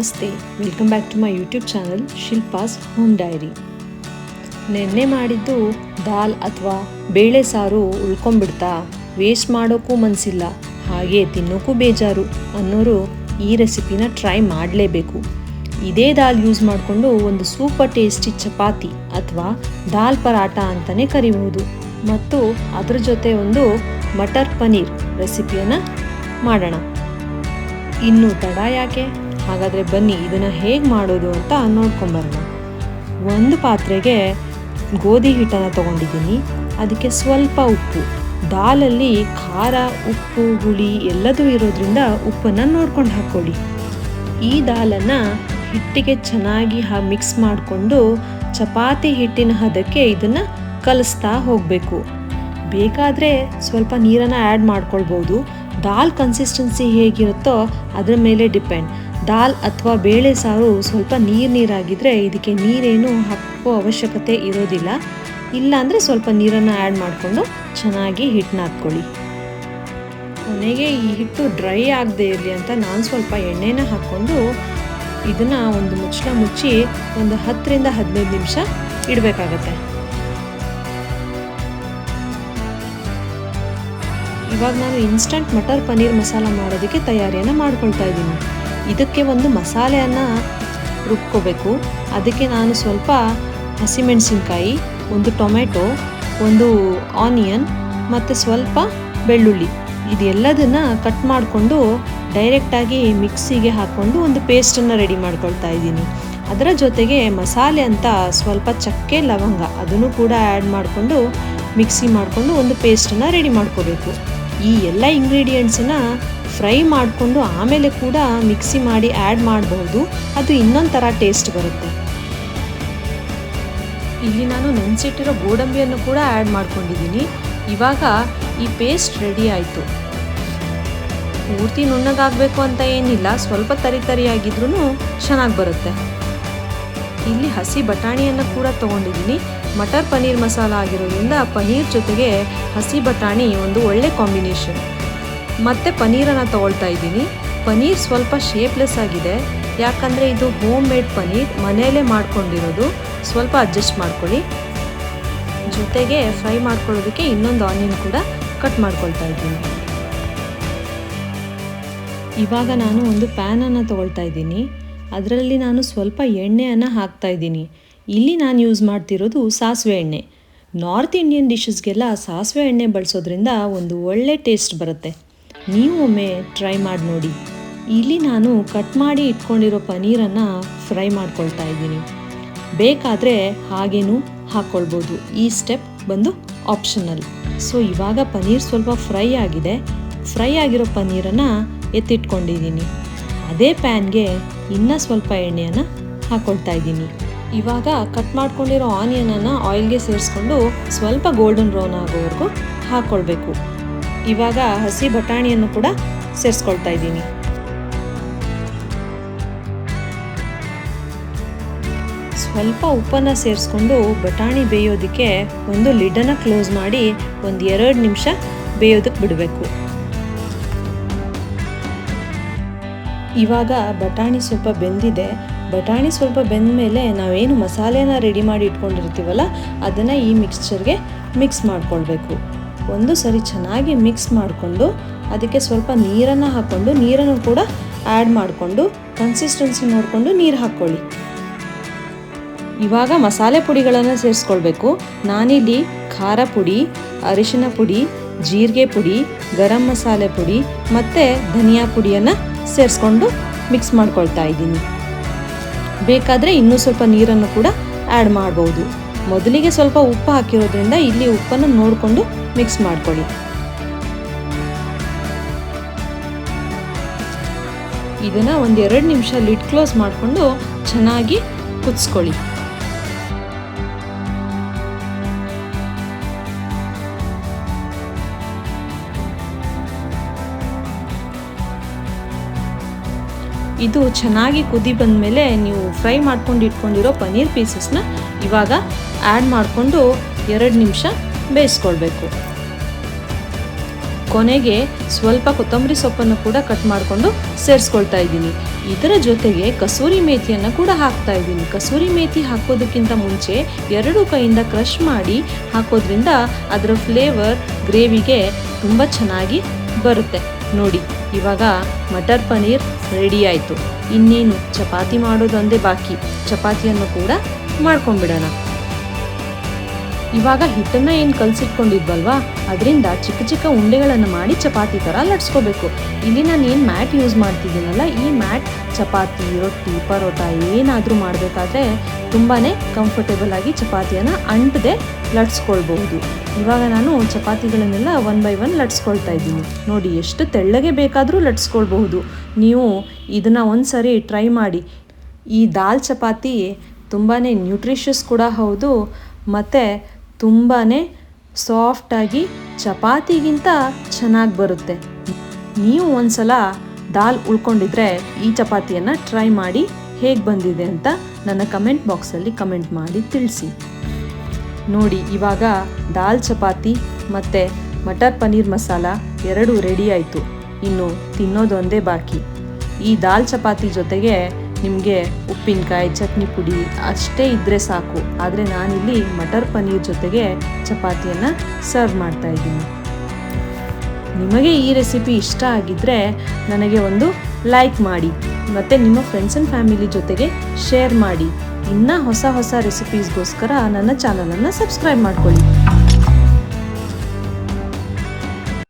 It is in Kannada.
ನಮಸ್ತೆ. Welcome back to my YouTube channel Shilpa's home diary ನೆನ್ನೆ ಮಾಡಿದ್ದು ದಾಲ್ ಅಥವಾ ಬೇಳೆ ಸಾರು ಉಳ್ಕೊಂಬಿಡ್ತಾ ವೇಸ್ಟ್ ಮಾಡೋಕ್ಕೂ ಮನಸ್ಸಿಲ್ಲ ಹಾಗೆ ತಿನ್ನೋಕ್ಕೂ ಬೇಜಾರು ಅನ್ನೋರು ಈ ರೆಸಿಪಿನ ಟ್ರೈ ಮಾಡಲೇಬೇಕು. ಇದೇ ದಾಲ್ ಯೂಸ್ ಮಾಡಿಕೊಂಡು ಒಂದು ಸೂಪರ್ ಟೇಸ್ಟಿ ಚಪಾತಿ ಅಥವಾ ದಾಲ್ ಪರಾಟ ಅಂತಲೇ ಕರಿಬಹುದು. ಮತ್ತು ಅದರ ಜೊತೆ ಒಂದು ಮಟರ್ ಪನ್ನೀರ್ ರೆಸಿಪಿಯನ್ನು ಮಾಡೋಣ. ಇನ್ನು ತಡ ಯಾಕೆ? ಹಾಗಾದರೆ ಬನ್ನಿ, ಇದನ್ನು ಹೇಗೆ ಮಾಡೋದು ಅಂತ ನೋಡ್ಕೊಂಬರೋಣ. ಒಂದು ಪಾತ್ರೆಗೆ ಗೋಧಿ ಹಿಟ್ಟನ್ನು ತೊಗೊಂಡಿದ್ದೀನಿ. ಅದಕ್ಕೆ ಸ್ವಲ್ಪ ಉಪ್ಪು. ದಾಲಲ್ಲಿ ಖಾರ, ಉಪ್ಪು, ಹುಳಿ ಎಲ್ಲದೂ ಇರೋದ್ರಿಂದ ಉಪ್ಪನ್ನು ನೋಡ್ಕೊಂಡು ಹಾಕ್ಕೊಳ್ಳಿ. ಈ ದಾಲನ್ನು ಹಿಟ್ಟಿಗೆ ಚೆನ್ನಾಗಿ ಮಿಕ್ಸ್ ಮಾಡಿಕೊಂಡು ಚಪಾತಿ ಹಿಟ್ಟಿನ ಹದಕ್ಕೆ ಇದನ್ನು ಕಲಿಸ್ತಾ ಹೋಗಬೇಕು. ಬೇಕಾದರೆ ಸ್ವಲ್ಪ ನೀರನ್ನು ಆ್ಯಡ್ ಮಾಡ್ಕೊಳ್ಬೋದು. ದಾಲ್ ಕನ್ಸಿಸ್ಟೆನ್ಸಿ ಹೇಗಿರುತ್ತೋ ಅದರ ಮೇಲೆ ಡಿಪೆಂಡ್ ದಾಲ್ ಅಥವಾ ಬೇಳೆ ಸಾರು ಸ್ವಲ್ಪ ನೀರು ನೀರಾಗಿದ್ದರೆ ಇದಕ್ಕೆ ನೀರೇನು ಹಾಕೋ ಅವಶ್ಯಕತೆ ಇರೋದಿಲ್ಲ. ಇಲ್ಲಾಂದರೆ ಸ್ವಲ್ಪ ನೀರನ್ನು ಆ್ಯಡ್ ಮಾಡಿಕೊಂಡು ಚೆನ್ನಾಗಿ ಹಿಟ್ಟನ್ನ ಹಾಕ್ಕೊಳ್ಳಿ. ಕೊನೆಗೆ ಈ ಹಿಟ್ಟು ಡ್ರೈ ಆಗದೆ ಇರಲಿ ಅಂತ ನಾನು ಸ್ವಲ್ಪ ಎಣ್ಣೆನ ಹಾಕ್ಕೊಂಡು ಇದನ್ನು ಒಂದು ಮುಚ್ಚಳ ಮುಚ್ಚಿ ಒಂದು ಹತ್ತರಿಂದ ಹದಿನೈದು ನಿಮಿಷ ಇಡಬೇಕಾಗತ್ತೆ. ಇವಾಗ ನಾನು ಇನ್ಸ್ಟಂಟ್ ಮಟರ್ ಪನ್ನೀರ್ ಮಸಾಲ ಮಾಡೋದಕ್ಕೆ ತಯಾರಿಯನ್ನು ಮಾಡ್ಕೊಳ್ತಾ ಇದ್ದೀನಿ. ಇದಕ್ಕೆ ಒಂದು ಮಸಾಲೆಯನ್ನು ರುಬ್ಕೋಬೇಕು. ಅದಕ್ಕೆ ನಾನು ಸ್ವಲ್ಪ ಹಸಿಮೆಣಸಿನ್ಕಾಯಿ, ಒಂದು ಟೊಮೆಟೊ, ಒಂದು ಆನಿಯನ್ ಮತ್ತು ಸ್ವಲ್ಪ ಬೆಳ್ಳುಳ್ಳಿ. ಇದೆಲ್ಲದನ್ನ ಕಟ್ ಮಾಡಿಕೊಂಡು ಡೈರೆಕ್ಟಾಗಿ ಮಿಕ್ಸಿಗೆ ಹಾಕ್ಕೊಂಡು ಒಂದು ಪೇಸ್ಟನ್ನು ರೆಡಿ ಮಾಡ್ಕೊಳ್ತಾ ಇದ್ದೀನಿ. ಅದರ ಜೊತೆಗೆ ಮಸಾಲೆ ಅಂತ ಸ್ವಲ್ಪ ಚಕ್ಕೆ, ಲವಂಗ ಅದನ್ನು ಕೂಡ ಆ್ಯಡ್ ಮಾಡಿಕೊಂಡು ಮಿಕ್ಸಿ ಮಾಡಿಕೊಂಡು ಒಂದು ಪೇಸ್ಟನ್ನು ರೆಡಿ ಮಾಡ್ಕೋಬೇಕು. ಈ ಎಲ್ಲ ಇಂಗ್ರೀಡಿಯೆಂಟ್ಸನ್ನು ಫ್ರೈ ಮಾಡಿಕೊಂಡು ಆಮೇಲೆ ಕೂಡ ಮಿಕ್ಸಿ ಮಾಡಿ ಆ್ಯಡ್ ಮಾಡಬಹುದು ಅದು ಇನ್ನೊಂದು ಥರ ಟೇಸ್ಟ್ ಬರುತ್ತೆ. ಇಲ್ಲಿ ನಾನು ನೆನೆಸಿಟ್ಟಿರೋ ಗೋಡಂಬಿಯನ್ನು ಕೂಡ ಆ್ಯಡ್ ಮಾಡ್ಕೊಂಡಿದ್ದೀನಿ. ಇವಾಗ ಈ ಪೇಸ್ಟ್ ರೆಡಿ ಆಯಿತು. ಪೂರ್ತಿ ನುಣ್ಣಗಾಗಬೇಕು ಅಂತ ಏನಿಲ್ಲ. ಸ್ವಲ್ಪ ತರಿ ತರಿಯಾಗಿದ್ರೂ ಚೆನ್ನಾಗಿ ಬರುತ್ತೆ. ಇಲ್ಲಿ ಹಸಿ ಬಟಾಣಿಯನ್ನು ಕೂಡ ತೊಗೊಂಡಿದ್ದೀನಿ. ಮಟರ್ ಪನ್ನೀರ್ ಮಸಾಲ ಆಗಿರೋದ್ರಿಂದ ಪನ್ನೀರ್ ಜೊತೆಗೆ ಹಸಿ ಬಟಾಣಿ ಒಂದು ಒಳ್ಳೆ ಕಾಂಬಿನೇಷನ್. ಮತ್ತು ಪನ್ನೀರನ್ನು ತಗೊಳ್ತಾ ಇದ್ದೀನಿ. ಪನ್ನೀರ್ ಸ್ವಲ್ಪ ಶೇಪ್ಲೆಸ್ ಆಗಿದೆ. ಯಾಕಂದರೆ ಇದು ಹೋಮ್ ಮೇಡ್ ಪನ್ನೀರ್ ಮನೆಯಲ್ಲೇ ಮಾಡ್ಕೊಂಡಿರೋದು. ಸ್ವಲ್ಪ ಅಡ್ಜಸ್ಟ್ ಮಾಡ್ಕೊಳ್ಳಿ. ಜೊತೆಗೆ ಫ್ರೈ ಮಾಡ್ಕೊಳ್ಳೋದಕ್ಕೆ ಇನ್ನೊಂದು ಆನಿಯನ್ ಕೂಡ ಕಟ್ ಮಾಡ್ಕೊಳ್ತಾ ಇದ್ದೀನಿ. ಇವಾಗ ನಾನು ಒಂದು ಪ್ಯಾನನ್ನು ತೊಗೊಳ್ತಾ ಇದ್ದೀನಿ. ಅದರಲ್ಲಿ ನಾನು ಸ್ವಲ್ಪ ಎಣ್ಣೆಯನ್ನು ಹಾಕ್ತಾ ಇದ್ದೀನಿ. ಇಲ್ಲಿ ನಾನು ಯೂಸ್ ಮಾಡ್ತಿರೋದು ಸಾಸಿವೆ ಎಣ್ಣೆ. ನಾರ್ತ್ ಇಂಡಿಯನ್ ಡಿಶಸ್ಗೆಲ್ಲ ಸಾಸಿವೆ ಎಣ್ಣೆ ಬಳಸೋದ್ರಿಂದ ಒಂದು ಒಳ್ಳೆ ಟೇಸ್ಟ್ ಬರುತ್ತೆ. ನೀವು ಒಮ್ಮೆ ಟ್ರೈ ಮಾಡಿ ನೋಡಿ. ಇಲ್ಲಿ ನಾನು ಕಟ್ ಮಾಡಿ ಇಟ್ಕೊಂಡಿರೋ ಪನ್ನೀರನ್ನು ಫ್ರೈ ಮಾಡ್ಕೊಳ್ತಾ ಇದ್ದೀನಿ. ಬೇಕಾದರೆ ಹಾಗೇನೂ ಹಾಕ್ಕೊಳ್ಬೋದು ಈ ಸ್ಟೆಪ್ ಬಂದು ಆಪ್ಷನಲ್ ಸೊ ಇವಾಗ ಪನ್ನೀರ್ ಸ್ವಲ್ಪ ಫ್ರೈ ಆಗಿದೆ. ಫ್ರೈ ಆಗಿರೋ ಪನ್ನೀರನ್ನು ಎತ್ತಿಟ್ಕೊಂಡಿದ್ದೀನಿ. ಅದೇ ಪ್ಯಾನ್ಗೆ ಇನ್ನೂ ಸ್ವಲ್ಪ ಎಣ್ಣೆಯನ್ನು ಹಾಕ್ಕೊಳ್ತಾ ಇದ್ದೀನಿ. ಇವಾಗ ಕಟ್ ಮಾಡ್ಕೊಂಡಿರೋ ಆನಿಯನನ್ನು ಆಯಿಲ್ಗೆ ಸೇರಿಸ್ಕೊಂಡು ಸ್ವಲ್ಪ ಗೋಲ್ಡನ್ ಬ್ರೌನ್ ಆಗೋವರೆಗೂ ಹಾಕ್ಕೊಳ್ಬೇಕು ಇವಾಗ ಹಸಿ ಬಟಾಣಿಯನ್ನು ಕೂಡ ಸೇರಿಸ್ಕೊಳ್ತಾ ಇದ್ದೀನಿ. ಸ್ವಲ್ಪ ಉಪ್ಪನ್ನು ಸೇರಿಸ್ಕೊಂಡು ಬಟಾಣಿ ಬೇಯೋದಕ್ಕೆ ಒಂದು ಲಿಡನ್ನು ಕ್ಲೋಸ್ ಮಾಡಿ ಒಂದು ಎರಡು ನಿಮಿಷ ಬೇಯೋದಕ್ಕೆ ಬಿಡಬೇಕು. ಇವಾಗ ಬಟಾಣಿ ಸ್ವಲ್ಪ ಬೆಂದಿದೆ. ಬಟಾಣಿ ಸ್ವಲ್ಪ ಬೆಂದ ಮೇಲೆ ನಾವೇನು ಮಸಾಲೆನ ರೆಡಿ ಮಾಡಿ ಇಟ್ಕೊಂಡಿರ್ತೀವಲ್ಲ, ಅದನ್ನು ಈ ಮಿಕ್ಸ್ಚರ್ಗೆ ಮಿಕ್ಸ್ ಮಾಡ್ಕೊಳ್ಬೇಕು. ಒಂದು ಸರಿ ಚೆನ್ನಾಗಿ ಮಿಕ್ಸ್ ಮಾಡಿಕೊಂಡು ಅದಕ್ಕೆ ಸ್ವಲ್ಪ ನೀರನ್ನು ಹಾಕ್ಕೊಂಡು, ನೀರನ್ನು ಕೂಡ ಆ್ಯಡ್ ಮಾಡಿಕೊಂಡು ಕನ್ಸಿಸ್ಟೆನ್ಸಿ ನೋಡಿಕೊಂಡು ನೀರು ಹಾಕ್ಕೊಳ್ಳಿ. ಇವಾಗ ಮಸಾಲೆ ಪುಡಿಗಳನ್ನು ಸೇರಿಸ್ಕೊಳ್ಬೇಕು. ನಾನಿಲ್ಲಿ ಖಾರ ಪುಡಿ, ಅರಿಶಿನ ಪುಡಿ, ಜೀರಿಗೆ ಪುಡಿ, ಗರಂ ಮಸಾಲೆ ಪುಡಿ ಮತ್ತು ಧನಿಯಾ ಪುಡಿಯನ್ನು ಸೇರಿಸ್ಕೊಂಡು ಮಿಕ್ಸ್ ಮಾಡ್ಕೊಳ್ತಾ ಇದ್ದೀನಿ. ಬೇಕಾದರೆ ಇನ್ನೂ ಸ್ವಲ್ಪ ನೀರನ್ನು ಕೂಡ ಆ್ಯಡ್ ಮಾಡ್ಬೋದು. ಮೊದಲಿಗೆ ಸ್ವಲ್ಪ ಉಪ್ಪು ಹಾಕಿರೋದ್ರಿಂದ ಇಲ್ಲಿ ಉಪ್ಪನ್ನು ನೋಡಿಕೊಂಡು ಮಿಕ್ಸ್ ಮಾಡ್ಕೊಳ್ಳಿ. ಇದನ್ನು ಒಂದು ಎರಡು ನಿಮಿಷ ಲಿಡ್ ಕ್ಲೋಸ್ ಮಾಡಿಕೊಂಡು ಚೆನ್ನಾಗಿ ಕುದಿಸ್ಕೊಳ್ಳಿ. ಇದು ಚೆನ್ನಾಗಿ ಕುದಿ ಬಂದಮೇಲೆ ನೀವು ಫ್ರೈ ಮಾಡ್ಕೊಂಡು ಇಟ್ಕೊಂಡಿರೋ ಪನ್ನೀರ್ ಪೀಸಸ್ನ ಇವಾಗ ಆ್ಯಡ್ ಮಾಡಿಕೊಂಡು ಎರಡು ನಿಮಿಷ ಬೇಯಿಸ್ಕೊಳ್ಬೇಕು. ಕೊನೆಗೆ ಸ್ವಲ್ಪ ಕೊತ್ತಂಬರಿ ಸೊಪ್ಪನ್ನು ಕೂಡ ಕಟ್ ಮಾಡಿಕೊಂಡು ಸೇರಿಸ್ಕೊಳ್ತಾ ಇದ್ದೀನಿ. ಇದರ ಜೊತೆಗೆ ಕಸೂರಿ ಮೇಥಿಯನ್ನು ಕೂಡ ಹಾಕ್ತಾ ಇದ್ದೀನಿ. ಕಸೂರಿ ಮೇಥಿ ಹಾಕೋದಕ್ಕಿಂತ ಮುಂಚೆ ಎರಡು ಕೈಯಿಂದ ಕ್ರಷ್ ಮಾಡಿ ಹಾಕೋದ್ರಿಂದ ಅದರ ಫ್ಲೇವರ್ ಗ್ರೇವಿಗೆ ತುಂಬ ಚೆನ್ನಾಗಿ ಬರುತ್ತೆ. ನೋಡಿ ಇವಾಗ ಮಟರ್ ಪನ್ನೀರ್ ರೆಡಿ ಆಯಿತು. ಇನ್ನೇನು ಚಪಾತಿ ಮಾಡೋದೊಂದೇ ಬಾಕಿ. ಚಪಾತಿಯನ್ನು ಕೂಡ ಮಾಡ್ಕೊಂಡ್ಬಿಡೋಣ. ಇವಾಗ ಹಿಟ್ಟನ್ನು ಏನು ಕಲಸಿಟ್ಕೊಂಡಿದ್ವಲ್ವಾ? ಅದರಿಂದ ಚಿಕ್ಕ ಚಿಕ್ಕ ಉಂಡೆಗಳನ್ನು ಮಾಡಿ ಚಪಾತಿ ಥರ ಲಟ್ಸ್ಕೋಬೇಕು. ಇಲ್ಲಿ ನಾನು ಏನು ಮ್ಯಾಟ್ ಯೂಸ್ ಮಾಡ್ತಿದ್ದೀನಲ್ಲ, ಈ ಮ್ಯಾಟ್, ಚಪಾತಿ, ರೊಟ್ಟಿ, ಪರೋಟ ಏನಾದರೂ ಮಾಡಬೇಕಾದ್ರೆ ತುಂಬಾ ಕಂಫರ್ಟೇಬಲ್ ಆಗಿ ಚಪಾತಿಯನ್ನು ಅಂಟದೆ ಲಟ್ಸ್ಕೊಳ್ಬಹುದು. ಇವಾಗ ನಾನು ಚಪಾತಿಗಳನ್ನೆಲ್ಲ ಒನ್ ಬೈ ಒನ್ ಲಟ್ಸ್ಕೊಳ್ತಾ ಇದ್ದೀನಿ. ನೋಡಿ ಎಷ್ಟು ತೆಳ್ಳಗೆ ಬೇಕಾದರೂ ಲಟ್ಸ್ಕೊಳ್ಬಹುದು. ನೀವು ಇದನ್ನು ಒಂದು ಸರಿ ಟ್ರೈ ಮಾಡಿ. ಈ ದಾಲ್ ಚಪಾತಿ ತುಂಬಾ ನ್ಯೂಟ್ರಿಷಸ್ ಕೂಡ ಹೌದು, ಮತ್ತು ತುಂಬಾ ಸಾಫ್ಟಾಗಿ ಚಪಾತಿಗಿಂತ ಚೆನ್ನಾಗಿ ಬರುತ್ತೆ. ನೀವು ಒಂದ್ಸಲ ದಾಲ್ ಉಳ್ಕೊಂಡಿದ್ರೆ ಈ ಚಪಾತಿಯನ್ನು ಟ್ರೈ ಮಾಡಿ ಹೇಗೆ ಬಂದಿದೆ ಅಂತ ನನ್ನ ಕಮೆಂಟ್ ಬಾಕ್ಸಲ್ಲಿ ಕಮೆಂಟ್ ಮಾಡಿ ತಿಳಿಸಿ. ನೋಡಿ, ಇವಾಗ ದಾಲ್ ಚಪಾತಿ ಮತ್ತು ಮಟರ್ ಪನ್ನೀರ್ ಮಸಾಲ ಎರಡೂ ರೆಡಿ ಆಯಿತು. ಇನ್ನು ತಿನ್ನೋದೊಂದೇ ಬಾಕಿ. ಈ ದಾಲ್ ಚಪಾತಿ ಜೊತೆಗೆ ನಿಮಗೆ ಉಪ್ಪಿನಕಾಯಿ, ಚಟ್ನಿ ಪುಡಿ ಅಷ್ಟೇ ಇದ್ದರೆ ಸಾಕು. ಆದರೆ ನಾನಿಲ್ಲಿ ಮಟರ್ ಪನ್ನೀರ್ ಜೊತೆಗೆ ಚಪಾತಿಯನ್ನು ಸರ್ವ್ ಮಾಡ್ತಾ ಇದ್ದೀನಿ. ನಿಮಗೆ ಈ ರೆಸಿಪಿ ಇಷ್ಟ ಆಗಿದ್ದರೆ ನನಗೆ ಒಂದು ಲೈಕ್ ಮಾಡಿ ಮತ್ತು ನಿಮ್ಮ ಫ್ರೆಂಡ್ಸ್ ಆ್ಯಂಡ್ ಫ್ಯಾಮಿಲಿ ಜೊತೆಗೆ ಶೇರ್ ಮಾಡಿ. ಇನ್ನೂ ಹೊಸ ಹೊಸ ರೆಸಿಪೀಸ್ಗೋಸ್ಕರ ನನ್ನ ಚಾನಲನ್ನು ಸಬ್ಸ್ಕ್ರೈಬ್ ಮಾಡ್ಕೊಳ್ಳಿ.